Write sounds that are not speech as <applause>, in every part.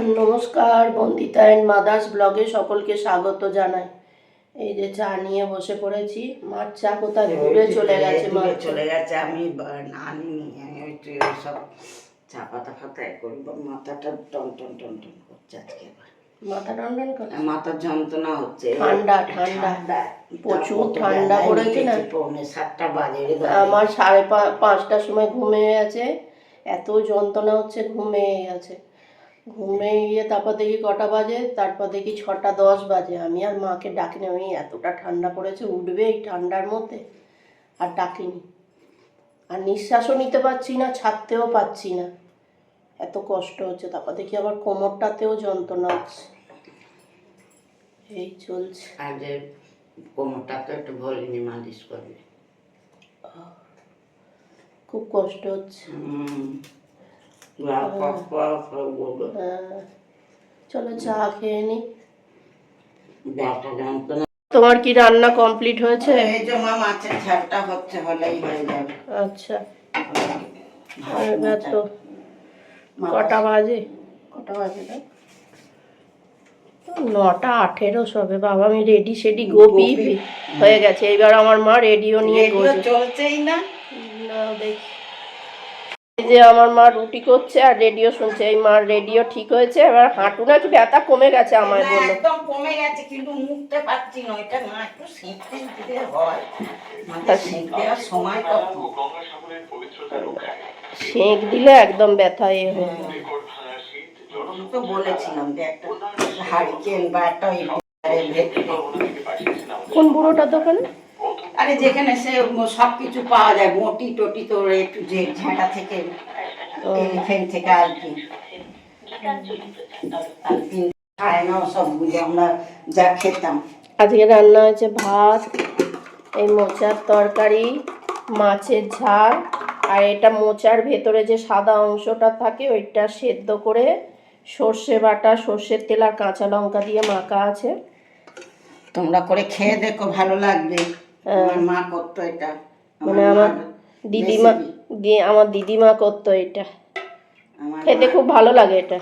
নমস্কার Bandita and mother's ব্লগে সকলকে স্বাগত জানাই। এই যে চা নিয়ে বসে পড়েছি। মার চা কোথায়? ঘুরে চলে গেছে মার চলে গেছে। আমি আনিনি আমি একটু সব চা পাতা ফাতা করব মাথাটা টন টন টন টন করছে আজকে। মাথা টন্ডন করে মাথার যন্ত্রণা হচ্ছে। ঠান্ডা, ঠান্ডা। প্রচুর ঠান্ডা পড়েছে না? পৌনে সাতটা বাজে আমার সাড়ে পাঁচটার সময় ঘুমিয়ে গেছে। এত যন্ত্রণা হচ্ছে ঘুমিয়ে গেছে। ঘুমিয়ে গিয়ে তারপর দেখি কটা বাজে তারপর দেখি ছটা দশ বাজে। আমি আর মাকে ডাকিনি আমি এতটা ঠান্ডা পড়েছে উঠবে এই ঠান্ডার মধ্যে আর ডাকিনি। আর নিঃশ্বাসও নিতে পারছি না ছাড়তেও পারছি না। এত কষ্ট হচ্ছে তারপর দেখি আবার কোমরটাতেও যন্ত্রণা হচ্ছে। এই চলছে। আর যে কোমরটা তো একটু ভলিনি মালিশ করবে। খুব কষ্ট হচ্ছে। চলো চা খেয়ে নি। তোমার কি রান্না কমপ্লিট হয়েছে? এই যে মা মাছের ঝালটা হচ্ছে হলেই হয়ে যাবে। আচ্ছা। এবার তো। কটা বাজে? কটা বাজে নটা আঠেরো সবে। বাবা আমি রেডি সেডি গোপি। হয়ে গেছে। এবার আমার মা রেডিও নিয়ে চলছেই না দেখি। এই যে আমার মা রুটি করছে আর রেডিও শুনছে। এই মার রেডিও ঠিক হয়েছে এবার হাঁটু নাকি ব্যথা কমে গেছে আমায় না, বলল। একদম কমে গেছে কিন্তু মুখতে পারছি না এটা না একটু সেঁকতে দিলে হয়। সময় কত? সেঁক দিলে একদম ব্যথা এ হয়ে। আমি তো বলেছিলাম যে একটা হারিকেন বা একটা কোন বুড়োটার দোকানে? আরে যেখানে সে সব কিছু পাওয়া যায় বটি টটি তোর একটু যে ঝাঁটা থেকে এলিফেন্ট থেকে আলপিন আলপিন খায় না সব বুঝে আমরা যা খেতাম। আজকে রান্না হয়েছে ভাত এই মোচার তরকারি মাছের ঝাল আর এটা মোচার ভেতরে যে সাদা অংশটা থাকে ওইটা সেদ্ধ করে সর্ষে বাটা সর্ষের তেল আর কাঁচা লঙ্কা দিয়ে মাখা আছে। তোমরা করে খেয়ে দেখো ভালো লাগবে। আমার মা করতো এটা মানে আমার দিদিমা দিয়ে আমার দিদিমা করতো এটা। খেতে খুব ভালো লাগে এটা।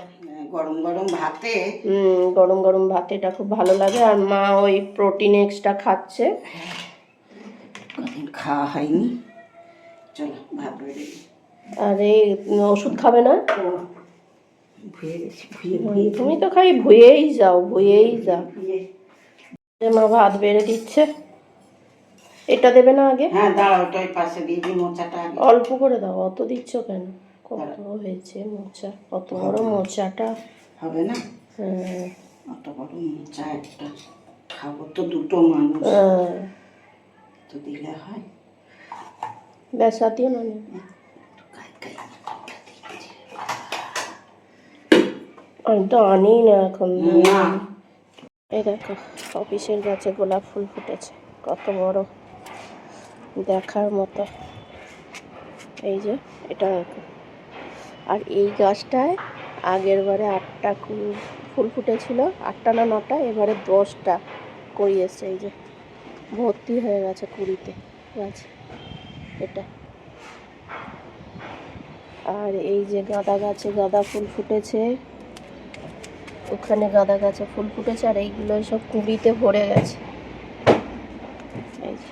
গরম গরম ভাতে। হুম গরম গরম ভাত এটা খুব ভালো লাগে। আর মা ওই প্রোটিন এক্সট্রা খাচ্ছে। খাওয়া হয়নি। চলো ভাত বেড়ে আর এই ওষুধ খাবে না? তুমি তো খাই ভুয়েই যাও ভুয়েই যাও। মা ভাত বেড়ে দিচ্ছে। এটা দেবে না আগে? হ্যাঁ দাঁড়াও ওটা পাশে দিয়ে দিই মোচাটা আগে। অল্প করে দাও অত দিচ্ছ কেন? কত হয়েছে মোচা? কত বড় মোচাটা? হবে না? হ্যাঁ, অত বড় মোচা একটা খাব তো দুটো মানুষ। হ্যাঁ। তো দিলে হয়। ব্যাস আর দিও না আমি তো আনি না এখন। এই দেখো অফিসের গাছে গোলাপ ফুল ফুটেছে কত বড়। দেখার মতো। এই যে, এটা আর এই গাছটায় আগের বারে আটটা ফুল ফুটেছিল, আটটা না নটা, এবারে দশটা করি এসছে, এই যে। ভর্তি হয়ে গেছে কুড়িতে গাছ, এটা। আর এই যে গাঁদা গাছে গাঁদা ফুল ফুটেছে, ওখানে গাঁদা গাছে ফুল ফুটেছে, আর এইগুলো সব কুড়িতে ভরে গেছে। এই যে।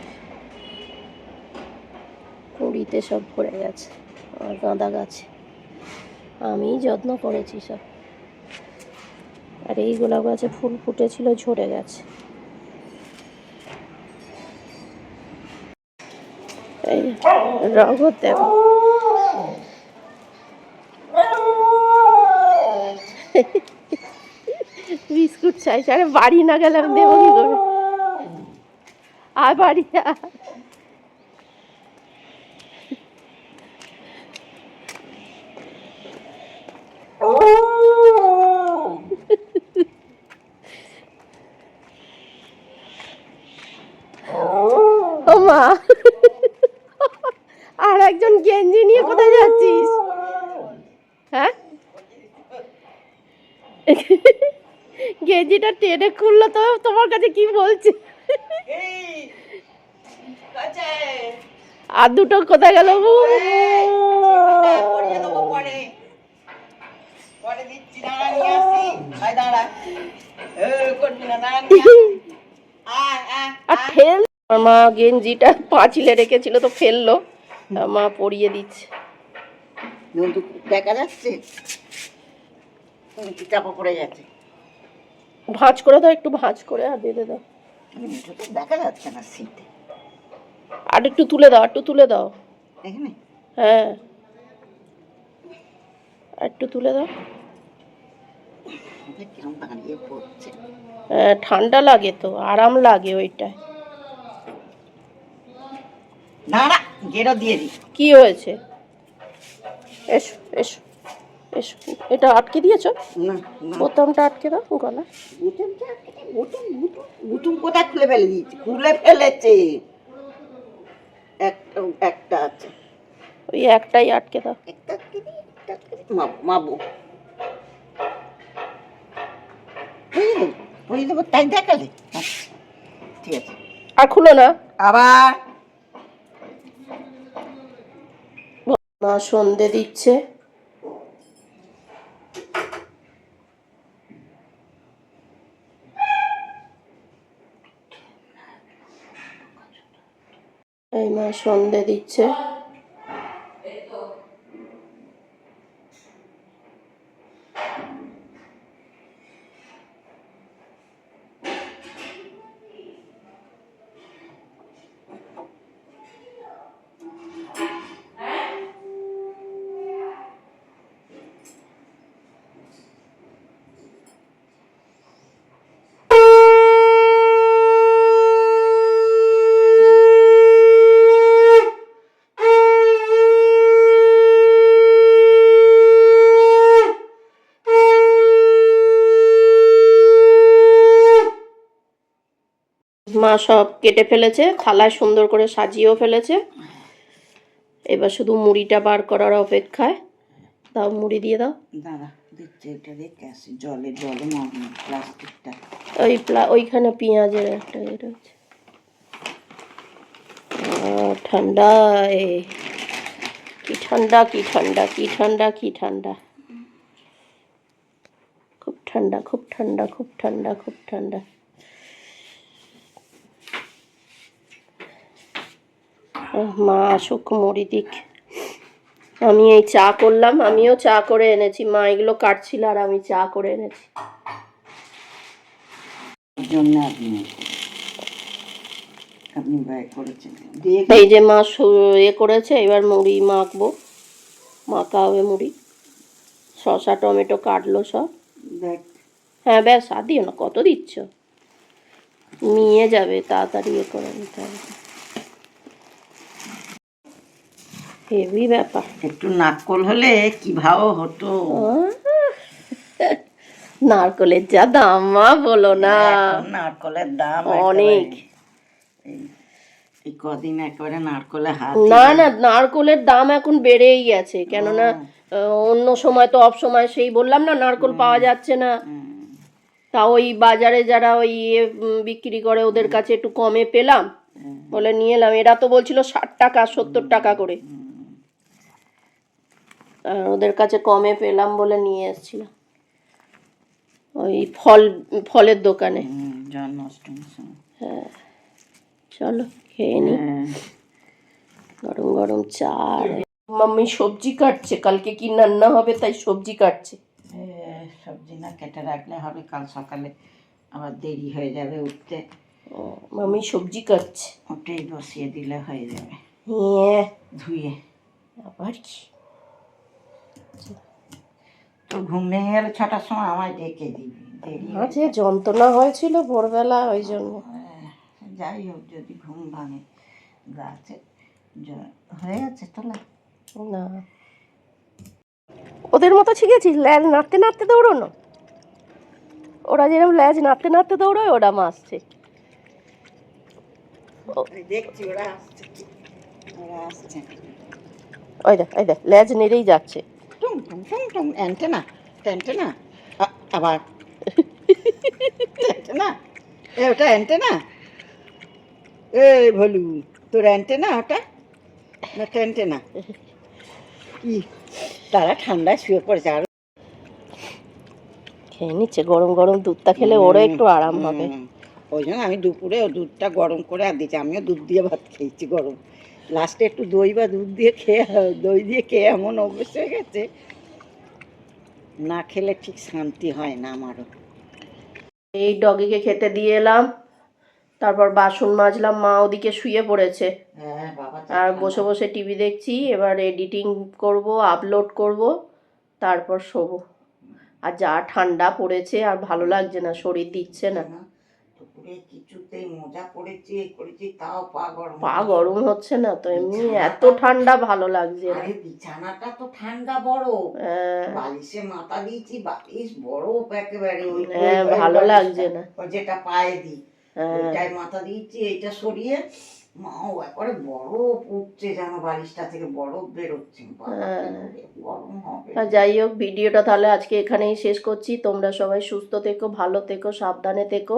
কুড়িতে সব ভরে গেছে আর গাঁদা গাছে। আমি যত্ন করেছি সব। আর এই গোলাপ গাছে ফুল ফুটেছিল, ঝরে গেছে। এই দেখো বিস্কুট চাইছে আরে বাড়ি না গেলে আমি দেবো কি করে? আর বাড়ি আয়। ও মা আর একজন গেঞ্জি নিয়ে কোথায় যাচ্ছিস? হ্যাঁ? গেঞ্জিটা টেনে খুললো তো তোমার কাছে কি বলছে? আর দুটো কোথায় গেল আর ফেল মা গেঞ্জিটা <laughs> পাঁচিলে রেখেছিল তো ফেলল। মা পরিয়ে দিচ্ছে। দেখা যাচ্ছে? চাপা পড়ে যাচ্ছে ভাঁজ করে দাও একটু ভাঁজ করে আর বেঁধে দাও। দেখা যাচ্ছে না শীতে আর একটু তুলে দাও একটু তুলে দাও। হ্যাঁ। আর একটু তুলে দাও। হ্যাঁ, ঠান্ডা লাগে তো আরাম লাগে ওইটায়। দাঁড়া গেরো দিয়ে দি কি হয়েছে? এসো এসো এসো। এটা আটকে দিয়েছ? না না। বোতামটা আটকে দাও বুটুম বুটুম বুটুম কোথায় খুলে ফেলে দিয়েছে? খুলে ফেলেছে। একটা একটা আছে। ওই একটাই আটকে দাও। একটা আটকে দি একটা আটকে মাবো দেবো তাই দেখালে? আচ্ছা ঠিক আছে। আর খুলো না। আবার মা সন্ধে দিচ্ছে। এই মা সন্ধে দিচ্ছে। মা সব কেটে ফেলেছে থালায় সুন্দর করে সাজিয়েও ফেলেছে। এবার শুধু মুড়িটা বার করার অপেক্ষায়। দাও মুড়ি দিয়ে দাও। দাদা দেখছি এটা রেখে আসি জলে জলে প্লাস্টিকটা। ওই ওইখানে পেঁয়াজের একটা ইয়ে রয়েছে। ঠান্ডা এ কি ঠান্ডা কি ঠান্ডা কি ঠান্ডা কি ঠান্ডা। খুব ঠান্ডা খুব ঠান্ডা খুব ঠান্ডা খুব ঠান্ডা। মা আসুক মুড়ি দিক। আমি এই চা করলাম আমিও চা করে এনেছি। মা এগুলো কাটছিল আর আমি চা করে এনেছি। এই যে মা এ করেছে এবার মুড়ি মাখবো। মাখা হবে মুড়ি। শসা টমেটো কাটলো সব। হ্যাঁ ব্যাস আর দিও না কত দিচ্ছ? নিয়ে যাবে তাড়াতাড়ি এ করে নিতে হবে। হেভি ব্যাপার। একটু নাককল হলে কি ভাও হতো? <laughs> নারকলের যা দাম মা বলো না। এখন নারকলের দাম অনেক। এই- কদিন একেবারে নারকলে হাত না না নারকলের দাম এখন বেড়েই গেছে। কেননা অন্য সময় তো অফ সময় সেই বললাম না নারকল পাওয়া যাচ্ছে না। তা ওই বাজারে যারা ওই ইয়ে, বিক্রি করে ওদের কাছে একটু কমে পেলাম। বলে নিয়ে এলাম। এরা তো বলছিল ষাট টাকা সত্তর টাকা করে। ওদের কাছে কমে পেলাম বলে নিয়ে এসেছিলাম ওই ফল ফলের দোকানে। সময় চলো খেয়ে নি। হ্যাঁ। গরম গরম চা। মাম্মি সবজি কাটছে কালকে কি রান্না হবে তাই সবজি কাটছে। সবজি না কেটে রাখলে হবে কাল সকালে আবার দেরি হয়ে যাবে উঠতে। ও, মাম্মি সবজি কাটছে। ওটাই বসিয়ে দিলে হয়ে যাবে। হ্যাঁ ধুয়ে। আবার কি? তো ঘুম ভেঙে গেলে ছটার সময় আমায় ডেকে দিবি দেরি হয়ে যন্ত্রণা হয়েছিল ভোরবেলা ওই জন্য। হ্যাঁ, যাই হোক যদি ঘুম ভাঙে গাছে হয়ে গেছে তোলা না? ওদের মতো শিখেছিস ল্যাজ নাড়তে নাড়তে দৌড়নো। ওরা যেরকম ল্যাজ নাড়তে নাড়তে দৌড়োয় ওরা মাসছে দেখছি ওরা আসছে ওরা আসছে। ওই দেখ ওই দেখ ল্যাজ নেড়েই যাচ্ছে। টুম অ্যান্টেনা অ্যান্টেনা আবার অ্যান্টেনা এ ওটা অ্যান্টেনা এই ভলু তোর অ্যান্টেনা ওটা না অ্যান্টেনা কি তারা ঠান্ডায় শুয়ে পড়েছে আর খেয়ে নিচ্ছে গরম গরম দুধটা খেলে ওরও একটু আরাম হবে। ওই জন্য আমি দুপুরে ও দুধটা গরম করে আর দিচ্ছি আমিও দুধ দিয়ে ভাত খেয়েছি গরম। লাস্টে একটু দই বা দুধ দিয়ে খেয়ে দই দিয়ে খেয়ে এমন অভ্যেস হয়ে গেছে। না খেলে ঠিক শান্তি হয় না আমারও। এই ডগিকে খেতে দিয়ে এলাম। তারপর বাসন মাজলাম। মা ওদিকে শুয়ে পড়েছে। হ্যাঁ বাবা আর বসে বসে টিভি দেখছি। এবার এডিটিং করব আপলোড করব তারপর শোবো। আর যা ঠান্ডা পড়েছে আর ভালো লাগছে না শরীর দিচ্ছে না। দুপুরে কিছুতেই মোজা পড়েছি করেছি তাও পা গরম পা গরম হচ্ছে না তো এমনি এত ঠান্ডা ভালো লাগছে। আরে বিছানাটা তো ঠান্ডা বড়। হ্যাঁ, বালিশে মাথা দিয়েছি বালিশ একেবারে হ্যাঁ ওই- ওই ভালো লাগছে না। যেটা পায়ে দিই হ্যাঁ। মাথা দিয়েছি এইটা সরিয়ে মাও একবারে বরফ উঠছে যেন বালিশটা থেকে বরফ বেরোচ্ছে যাই হোক ভিডিওটা তাহলে আজকে এখানেই শেষ করছি। তোমরা সবাই সুস্থ থেকো ভালো থেকো সাবধানে থেকো।